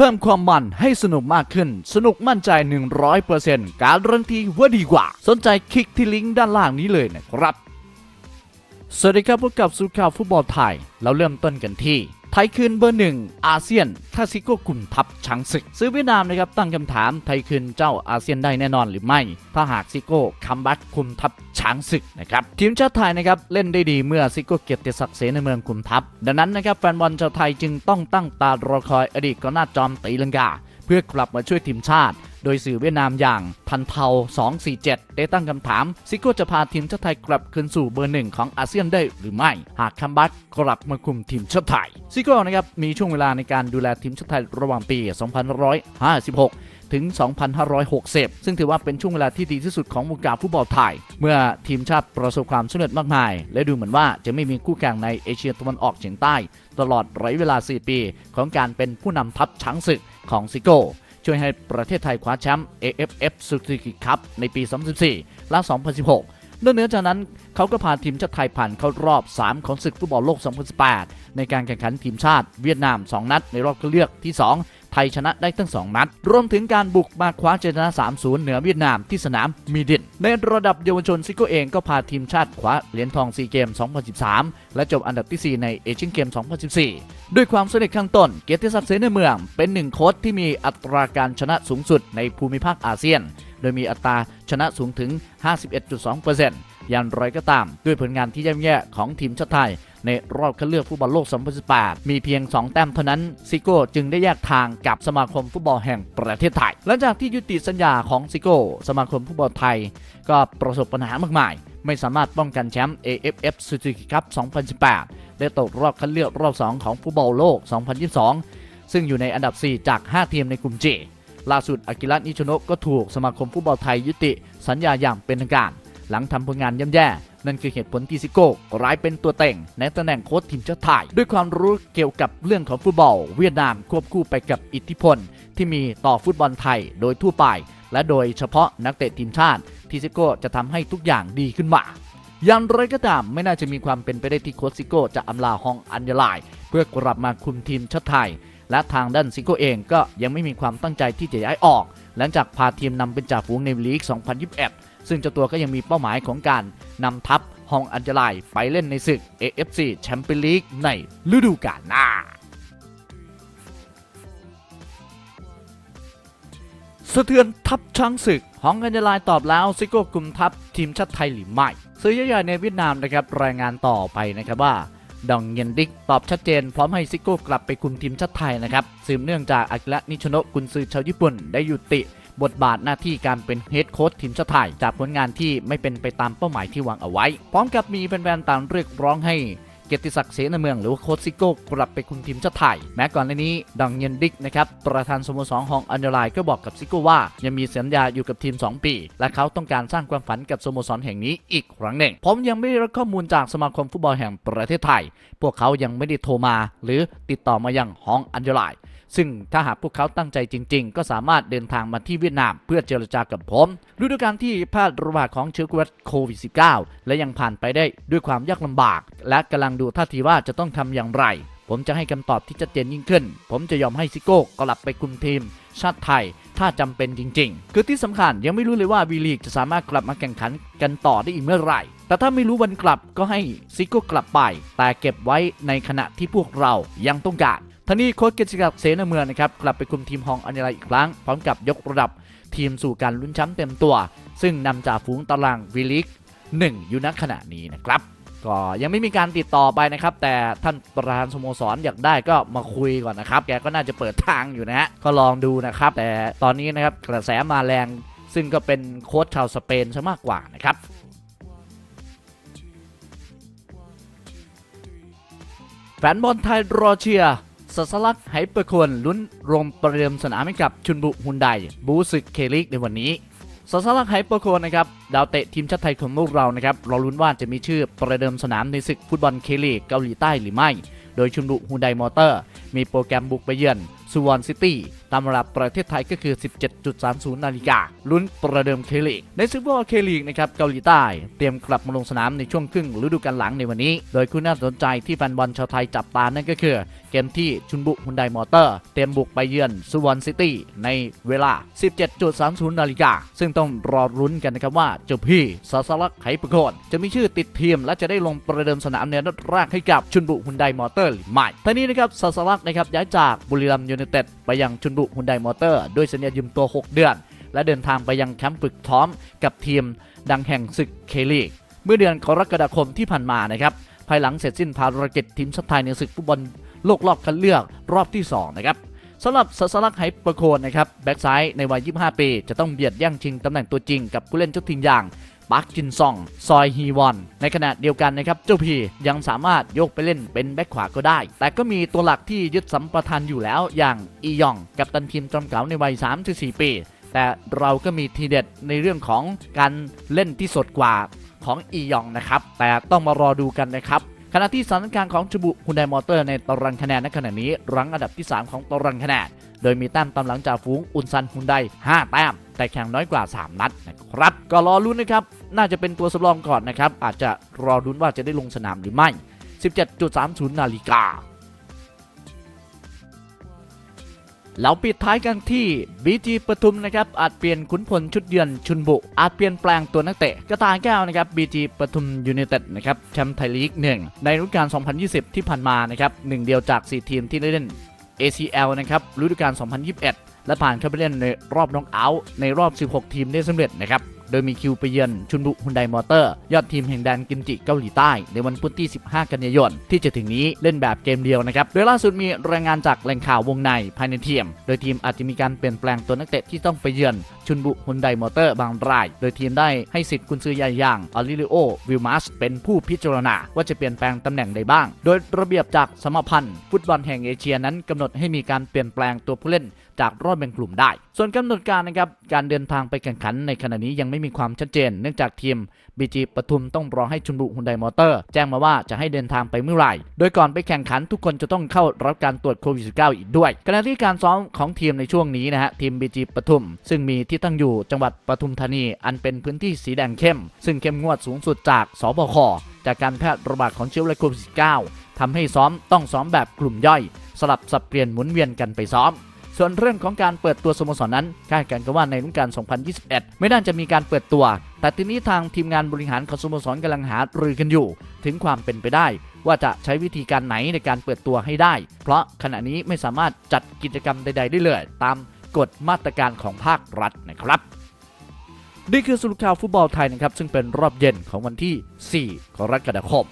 เพิ่มความมันให้สนุกมากขึ้น สนุกมั่นใจ 100%การรันตีว่าดีกว่า สนใจคลิกที่ลิงก์ด้านล่างนี้เลยนะครับ สวัสดีครับพบกับสุข่าวฟุตบอลไทย เราเริ่มต้นกันที่ ไทยคืนเบอร์หนึ่งอาเซียนถ้าซิโก้กลุ่มทัพช้างศึก ซื้อเวียดนามนะครับตั้งคำถามไทยคืนเจ้าอาเซียนได้แน่นอนหรือไม่ ถ้าหากซิโก้คัมแบ็กคุมทัพช้างศึกนะครับทีมชาติไทยนะครับเล่นได้ดีเมื่อซิโก้เกียรติศักดิ์เสนเมืองคุมทัพ ดังนั้นนะครับแฟนบอลชาวไทยจึงต้องตั้งตารอคอยอดีตกองหน้าจอมตีลังกา เพื่อกลับมาช่วยทีมชาติ โดยสื่อเวียดนามอย่างพันเทา247 ได้ตั้งคำถาม ซิโก้จะพาทีมชาติไทยกลับคืนสู่เบอร์หนึ่งของอาเซียนได้หรือไม่ หากคัมบัตกลับมาคุมทีมชาติไทย ซิโก้นะครับมีช่วงเวลาในการดูแลทีมชาติไทยระหว่างปี 2556ถึง 2560 ซึ่งถือว่าเป็นช่วงเวลาที่ดีที่สุดของวงการฟุตบอลไทย เมื่อทีมชาติประสบความสำเร็จมากมาย และดูเหมือนว่าจะไม่มีคู่แข่งในเอเชียตะวันออกเฉียงใต้ ตลอดระยะเวลา 4 ปี ของการเป็นผู้นำทัพช้างศึกของซิโก้ ช่วยให้ประเทศไทยคว้าแชมป์ AFF Suzuki Cup ในปี 2014 และ 2016 นอกเหนือจากนั้นเขาก็พาทีมชาติไทยผ่านเข้ารอบ 3 ของศึกฟุตบอลโลก 2018 ในการแข่งขันทีมชาติเวียดนาม 2 นัดในรอบคัดเลือกที่ 2 ไทยชนะได้ทั้ง 2 นัด รวมถึงการบุกมาคว้าชัยชนะ 3-0 เหนือเวียดนามที่สนามมีดิน ในระดับเยาวชนซิโก้เองก็พาทีมชาติคว้าเหรียญทองซีเกม 2013 และจบอันดับที่ 4 ในเอเชียนเกม 2014 ด้วยความสำเร็จข้างต้น เกียรติศักดิ์เสนเมือง เป็นหนึ่งโค้ชที่มีอัตราการชนะสูงสุดในภูมิภาคอาเซียน โดยมีอัตราชนะสูงถึง 51.2% อย่างไรก็ตาม ด้วยผลงานที่ย่ำแย่ของทีมชาติไทย ในรอบคัดเลือกฟุตบอลโลก 2018 มีเพียง 2 แต้มเท่านั้น ซิโก้จึงได้แยกทางกับสมาคมฟุตบอลแห่งประเทศไทย หลังจากที่ยุติสัญญาของซิโก้ สมาคมฟุตบอลไทย ก็ประสบปัญหามากมาย ไม่สามารถป้องกันแชมป์ AFF Suzuki Cup 2018และตกรอบคัดเลือกรอบ 2 ของฟุตบอลโลก 2022 ซึ่งอยู่ในอันดับ 4 จาก 5 ทีมในกลุ่ม J ล่าสุดอากิระนิชโนะก็ถูกสมาคมฟุตบอลไทยยุติ สัญญาอย่างเป็นทางการ หลังทำผลงานย่ำแย่ นั่นคือเหตุผลที่ซิโก้กลายเป็นตัวเต็งในตำแหน่งโค้ชทีมชาติไทย ด้วยความรู้เกี่ยวกับเรื่องของฟุตบอล เวียดนามควบคู่ไปกับอิทธิพล ที่มีต่อฟุตบอลไทยโดยทั่วไป และโดยเฉพาะนักเตะทีมชาติที่ซิโก้จะทำให้ทุกอย่างดีขึ้นมาอย่างไรก็ตามไม่น่าจะมีความเป็นไปได้ที่โค้ชซิโก้จะอำลาฮองอัญญาลาย เพื่อกลับมาคุมทีมชาติไทย และทางด้านซิโก้เองก็ยังไม่มีความตั้งใจที่จะย้ายออก หลังจากพาทีมนำเป็นจ่าฝูงในลีก 2021 ซึ่งเจ้าตัวก็ยังมีเป้าหมายของการนำทัพฮองอัญญาลายไปเล่นในศึก AFC แชมเปี้ยนลีกในฤดูกาลหน้าสะเทือนทัพช้างศึกฮองอัญญาลายตอบแล้วซิโก้กลุ่มทัพทีมชาติไทยหรือไม่ซื้อใหญ่ในเวียดนามนะครับรายงานต่อไปนะครับว่าดองเยนดิกตอบชัดเจน พร้อมให้ซิโก้กลับไปคุมทีมชาติไทยนะครับสืบเนื่องจากอากิระนิชโนะกุนซือชาวญี่ปุ่นได้ยุติ บทบาทหน้าที่การเป็นเฮดโค้ชทีมชาติไทย จากผลงานที่ไม่เป็นไปตามเป้าหมายที่วางเอาไว้ พร้อมกับมีแฟนๆต่างเรียกร้องให้เกียรติศักดิ์เสนาเมืองหรือว่าโค้ชซิโก้กลับไปคุมทีมชาติไทย แม้ก่อนหน้านี้ดังเยนดิกนะครับประธานสโมสรฮองอันเดอร์ไลก็บอกกับซิโก้ว่า ยังมีสัญญาอยู่กับทีม 2 ปี และเขาต้องการสร้างความฝันกับสโมสรแห่งนี้อีกครั้งหนึ่ง ผมยังไม่ได้รับข้อมูลจากสมาคมฟุตบอลแห่งประเทศไทย พวกเขายังไม่ได้โทรมา หรือติดต่อมายังฮองอันเดอร์ไล ซึ่งถ้าหากพวกเขาตั้งใจจริง ๆ ก็สามารถเดินทางมาที่เวียดนามเพื่อเจรจากับผมฤดูกาลที่แพร่ระบาดของเชื้อโควิด -19 และยังผ่านไปได้ด้วยความยากลำบาก และกำลังดูท่าทีว่าจะต้องทำอย่างไร ผมจะให้คำตอบที่ชัดเจนยิ่งขึ้น ผมจะยอมให้ซิโก้กลับไปคุมทีม ชาติไทยถ้าจำเป็นจริง ๆ คือที่สำคัญยังไม่รู้เลยว่าวีลีกจะสามารถกลับมาแข่งขันกันต่อได้อีกเมื่อไหร่ แต่ถ้าไม่รู้วันกลับก็ให้ซิโก้กลับไป แต่เก็บไว้ในขณะที่พวกเรายังต้องการ ท่านี้โค้ชเกยรติศักดิ์เสนาเมืองนะครับกลับไปคุมทีมฮองอันยาลาอีกครั้ง พร้อมกับยกระดับทีมสู่การลุ้นแชมป์เต็มตัว ซึ่งนำจ่าฝูงตารางวีลีกหนึ่งอยู่ณขณะนี้นะครับก็ยังไม่มีการติดต่อไปนะครับ แต่ท่านประธานสโมสรอยากได้ก็มาคุยก่อนนะครับ แกก็น่าจะเปิดทางอยู่นะฮะก็ลองดูนะครับ แต่ตอนนี้นะครับกระแสมาแรงซึ่งก็เป็นโค้ชชาวสเปนซะมากกว่านะครับแฟนบอลไทยรอเชียร์ สัสลักไฮเปอร์ควนลุ้นรวมประเดิมสนามให้กับชุนบุฮุนไดบูสึกเคลิกในวันนี้สสลักไฮเปอร์โคนนะครับดาวเตะทีมชาติไทยของพวกเรานะครับเราลุ้นว่าจะมีชื่อประเดิมสนามในศึกฟุตบอลเคลีกเกาหลีใต้หรือไม่ โดยชุนบุฮุนไดมอเตอร์ มีโปรแกรมบุกไปเยือน สุวรรณซิตี้ตามระดับประเทศไทยก็คือ 17.30 นาฬิกาลุ้นประเดิมเคลีกในซูเปอร์เคลีกนะครับเกาหลีใต้ เตรียมกลับมาลงสนามในช่วงครึ่งฤดูกาลหลังในวันนี้ โดยคู่น่าสนใจที่แฟนบอลชาวไทยจับตานั่นก็คือ เกมที่ชุนบุฮุนไดมอเตอร์ เตรียมบุกไปเยือนสุวรรณซิตี้ในเวลา 17.30 นาฬิกาซึ่งต้องรอรุ้นกันนะครับว่าเจ้าพี่ซาสลักไหประโคนจะมีชื่อติดทีมและจะได้ลงประเดิมสนามในนัดแรกให้กับชุนบุฮุนไดมอเตอร์หรือไม่ทั้งนี้นะครับซาสลักนะครับย้ายจากบุรีรัมย์ยูไนเต็ดไปยังชุนบุฮุนไดมอเตอร์ด้วยสัญญายืมตัว 6 เดือน และเดินทางไปยังแคมป์ฝึกซ้อมกับทีมดังแห่งศึกเคลีกเมื่อเดือนกรกฎาคมที่ผ่านมานะครับภายหลังเสร็จสิ้นภารกิจทีมชาติไทยในศึกฟุตบอลโลกรอบคัดเลือกรอบที่ 2 นะครับสำหรับสัสลักไหประโคนนะครับแบ็กซ้ายในวัย 25 ปี จะต้องเบียดแย่งชิงตำแหน่งตัวจริงกับผู้เล่นเจ้าถิ่นอย่าง ปาร์คจินซอง ซอยฮีวอน ในขณะเดียวกันนะครับเจ้าพียังสามารถโยกไปเล่นเป็นแบ็กขวาก็ได้ แต่ก็มีตัวหลักที่ยึดสัมปทานอยู่แล้วอย่างอียอง กับตันทีมจอมเก่าในวัย 34 ปี แต่เราก็มีทีเด็ดในเรื่องของการเล่นที่สดกว่าของอียองนะครับ แต่ต้องมารอดูกันนะครับขณะที่สถานการณ์ของจูบุฮุนไดมอเตอร์ในตารางคะแนนในขณะนี้ รั้งอันดับที่ 3 ของตารางคะแนน โดยมีแต้มตามหลังจากฝูงอุนซันฮุนได5แต้ม แต่แข่งน้อยกว่า 3 นัดนะครับก็รอลุ้นนะครับน่าจะเป็นตัวสำรองก่อนนะครับอาจจะรอลุ้นว่าจะได้ลงสนามหรือไม่ 17.30 นาฬิกาแล้วปิดท้ายกันที่บีจีปทุมนะครับอาจเปลี่ยนขุนพลชุดเยือนชุนบุ อาจเปลี่ยนแปลงตัวนักเตะกระต่ายแก้วนะครับบีจีปทุมยูไนเต็ดนะครับแชมป์ไทยลีก1ในฤดูกาล 2020 ที่ผ่านมานะครับหนึ่งเดียวจาก 4 ทีมที่ได้เล่น ACL นะครับฤดูกาล 2021 และผ่านเข้าไปเล่นในรอบน็อกเอาท์ในรอบ 16 ทีมได้สำเร็จนะครับ โดยมีคิวไปเยือนชุนบุฮุนไดมอเตอร์ ยอดทีมแห่งแดนกิมจิเกาหลีใต้ ในวันพุธที่ 15 กันยายน ที่จะถึงนี้เล่นแบบเกมเดียวนะครับ โดยล่าสุดมีรายงานจากแหล่งข่าววงในภายในทีม โดยทีมอาจจะมีการเปลี่ยนแปลงตัวนักเตะที่ต้องไปเยือน ชุนบุฮุนไดมอเตอร์บางราย โดยทีมได้ให้สิทธิ์กุนซือใหญ่อย่างอลิลิโอวิลมัสเป็นผู้พิจารณาว่าจะเปลี่ยนแปลงตำแหน่งใดบ้าง โดยระเบียบจากสมาพันธ์ฟุตบอลแห่งเอเชียนั้นกำหนดให้มีการเปลี่ยนแปลงตัวผู้เล่นจากรอบแบ่งกลุ่มได้ ส่วนกำหนดการนะครับการเดินทางไปแข่งขันในขณะนี้ยังไม่มีความชัดเจน เนื่องจากทีมบีจีปทุมต้องรอให้ชุนบุฮุนไดมอเตอร์ แจ้งมาว่าจะให้เดินทางไปเมื่อไหร่ โดยก่อนไปแข่งขันทุกคนจะต้องเข้ารับการตรวจโควิด -19 อีกด้วยขณะที่การซ้อมของทีมในช่วงนี้นะฮะทีมบีจีปทุม ซึ่งมีทีตั้งอยู่จังหวัดปทุมธานี อันเป็นพื้นที่สีแดงเข้ม ซึ่งเข้มงวดสูงสุดจากสบคจากการแพร่ระบาดของเชื้อไวรัสโควิด -19 ทำให้ซ้อมต้องซ้อมแบบกลุ่มย่อย สลับสับเปลี่ยนหมุนเวียนกันไปซ้อมส่วนเรื่องของการเปิดตัวสโมสรนั้นคาดการณ์กันว่าในฤดูกาล 2021 ไม่น่าจะมีการเปิดตัว แต่ทีนี้ทางทีมงานบริหารของสโมสรกำลังหารือกันอยู่ ถึงความเป็นไปได้ ว่าจะใช้วิธีการไหนในการเปิดตัวให้ได้ เพราะขณะนี้ไม่สามารถจัดกิจกรรมใด ๆ ได้เลย ตาม กฎมาตรการของภาครัฐนะครับนี่คือสรุปข่าวฟุตบอลไทยนะครับซึ่งเป็นรอบเย็นของวันที่ 4 กรกฎาคม